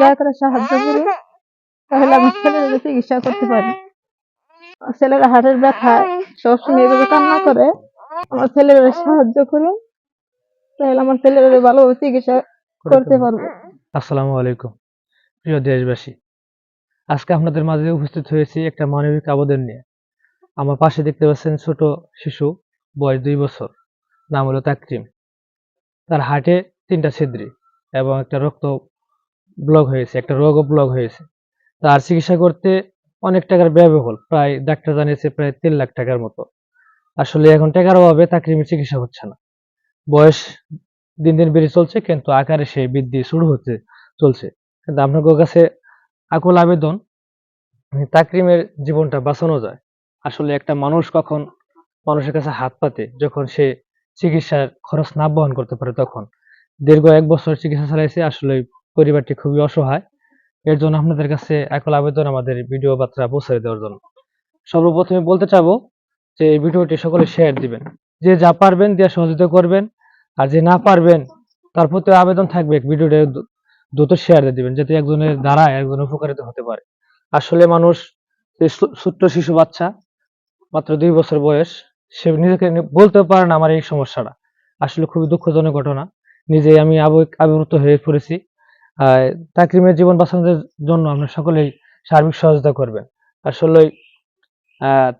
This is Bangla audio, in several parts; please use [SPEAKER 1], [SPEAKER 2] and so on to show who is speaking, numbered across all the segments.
[SPEAKER 1] দয়া করে সাহায্য করুন। তাহলে আমার ছেলের চিকিৎসা করতে পারি। ছেলের হাড়ের ব্যথায় সবসময় এভাবে কান্না করে। আমার ছেলের সাহায্য করুন। তাহলে আমার ছেলের ভালোভাবে চিকিৎসা করতে পারব।
[SPEAKER 2] আসসালামু আলাইকুম। প্রিয় দেশবাসী, আজকে আপনাদের মাঝে উপস্থিত হয়েছি একটা মানবিক আবেদন নিয়ে। আমার পাশে দেখতে পাচ্ছেন ছোট শিশু, বয়স দুই বছর। নাম হলো তাকরিম। তার হাটে তিনটা ছিদ্রি এবং একটা রক্ত ব্লক হয়েছে, একটা রোগও ব্লক হয়েছে। তার চিকিৎসা করতে অনেক টাকার ব্যয়বহুল, প্রায় ডাক্তার জানিয়েছে প্রায় তিন লাখ টাকার মতো। আসলে এখন টাকার অভাবে তাকরিমের চিকিৎসা হচ্ছে না। বয়স দিন দিন বেড়ে চলছে, কিন্তু আকারে সে বৃদ্ধি শুরু হতে চলছে। কিন্তু আপনাদের কাছে আকুল আবেদন তাকরিমের জীবনটা বাঁচানো যায়। আসলে একটা মানুষ কখন মানুষের কাছে হাত পাতে, যখন সে চিকিৎসার খরচ না বহন করতে পারে তখন। দীর্ঘ এক বছর চিকিৎসা চালাইছে, আসলে পরিবারটি খুবই অসহায়। এর জন্য আপনাদের কাছে একল আবেদন আমাদের ভিডিও বার্তা পৌঁছে দেওয়ার জন্য। সর্বপ্রথমে বলতে চাবো যে এই ভিডিওটি সকলে শেয়ার দিবেন। যে যা পারবেন দিয়ে সহযোগিতা করবেন, আর যে না পারবেন, তার প্রতি আবেদন থাকবে ভিডিওটা দ্রু- দ্রুত শেয়ার দিয়ে দিবেন, যাতে একজনের দ্বারা একজন উপকারিত হতে পারে। আসলে মানুষ ছোট্ট শিশু বাচ্চা, মাত্র দুই বছর বয়স, সে নিজেকে বলতেও পারে না, আমার এই সমস্যাটা। আসলে খুবই দুঃখজনক ঘটনা। নিজে আমি আবেগ আবির্ভূত হয়ে পড়েছি। তাকরিমের জীবন বাঁচানোর জন্য আপনার সকলেই সার্বিক সহযোগিতা করবেন। আসলে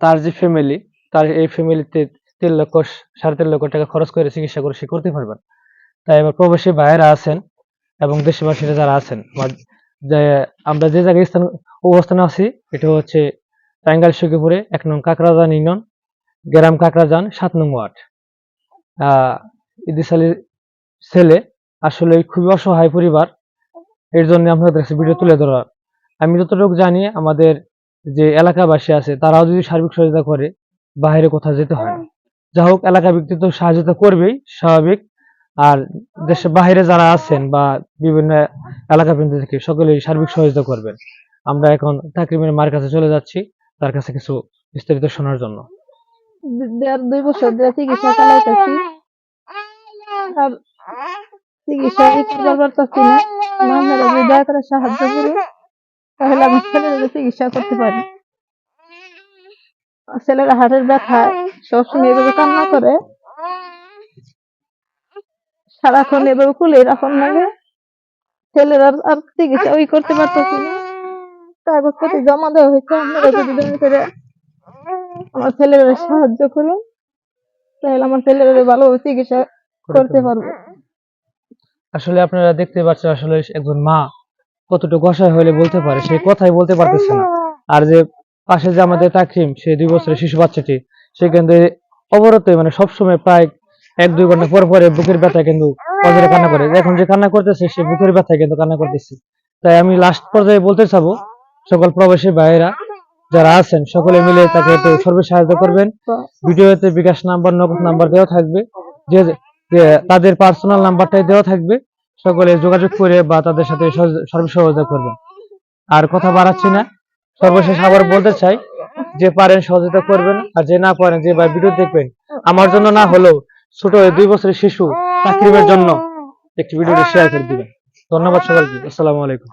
[SPEAKER 2] তার যে ফ্যামিলি তার এই ফ্যামিলিতে তিন লক্ষ, সাড়ে তিন লক্ষ টাকা খরচ করে চিকিৎসা করে সে করতে পারবেন। তাই এবার প্রবাসী ভাইয়েরা আছেন এবং দেশবাসীরা যারা আছেন আমার যে আমরা জায়গায় স্থান, অবস্থানে আছি, এটা হচ্ছে টাঙ্গাইল, সখীপুরে, এক নং কাকরাজান ইউনিয়ন, গ্রাম কাকরাজান সাত নং ওয়ার্ড। ইদিস আলীর ছেলে, আসলে খুবই অসহায় পরিবার এর জন্য আপনাদের কাছে ভিডিও তুলে ধরা। আমি যতটুকু জানি, আমাদের যে এলাকাবাসী আছে, তারাও যদি সার্বিক সহযোগিতা করে, বাইরে কোথাও যেতে হয় যা হোক, এলাকা ব্যক্তি তো সাহায্যতা করবেই, স্বাভাবিক। আর দেশের বাইরে যারা আছেন বা বিভিন্ন এলাকা বৃন্দ থেকে, সকলেই সার্বিক সহযোগিতা করবেন। আমরা এখন তাকরিমের মার কাছে চলে যাচ্ছি, তার কাছে কিছু বিস্তারিত শোনার জন্য।
[SPEAKER 1] দুই বছর ধরে চিকিৎসা চালাইতেছি। আর চিকিৎসা করতে পারতেছি না আপনারা যদি দয়া করে সাহায্য করুন তাহলে আমার ছেলের চিকিৎসা করতে পারি। আমার ছেলের হাড়ের ব্যথায় সবসময় এভাবে কান্না করে। সারাক্ষণ এভাবে কুলে রাখন লাগে। ছেলের আর চিকিৎসা ওই করতে পারতেছি না। কাগজপত্র জমা দেওয়া হয়েছে, আপনারা যদি করে আমার ছেলের সাহায্য করুন, তাহলে আমার ছেলের ভালোভাবে চিকিৎসা করতে পারব।
[SPEAKER 2] আসলে আপনারা দেখতে পাচ্ছেন আসলে একজন মা কতটুকু অসহায় হলে বলতে পারে সেই কথাই বলতে পারতেছে না। আর যে পাশে যে আমাদের তাকিম সে দুই বছরের শিশু বাচ্চাটি, সে কিন্তু অবরতই মানে সবসময় প্রায় এক দুই ঘণ্টা পর পরে বুকের ব্যথা কিন্তু অজরে কান্না করে। এখন যে কান্না করতেছে, সে বুকের ব্যথায় কিন্তু কান্না করতেছে। তাই আমি লাস্ট পর্যায়ে বলতে চাবো, সকল প্রবাসী ভাইয়েরা যারা আছেন, সকলে মিলে তাকে একটু সর্বে সাহায্য করবেন। ভিডিওতে বিকাশ নাম্বার, নগদ নাম্বার দেওয়া থাকবে। যে তাদের পার্সোনাল নাম্বারটাই দেওয়া থাকবে। সকলে যোগাযোগ করে বা তাদের সাথে সহযোগিতা করবেন। আর কথা বাড়াচ্ছি না। সর্বশেষ আবার বলতে চাই যে পারেন সহযোগিতা করবেন আর যে না পারেন যে ভাই ভিডিও দেখবেন, আমার জন্য না হলেও ছোট দুই বছরের শিশু তাকরিবের জন্য একটি ভিডিও শেয়ার করে দিবেন। ধন্যবাদ সকলকে আসসালামু আলাইকুম।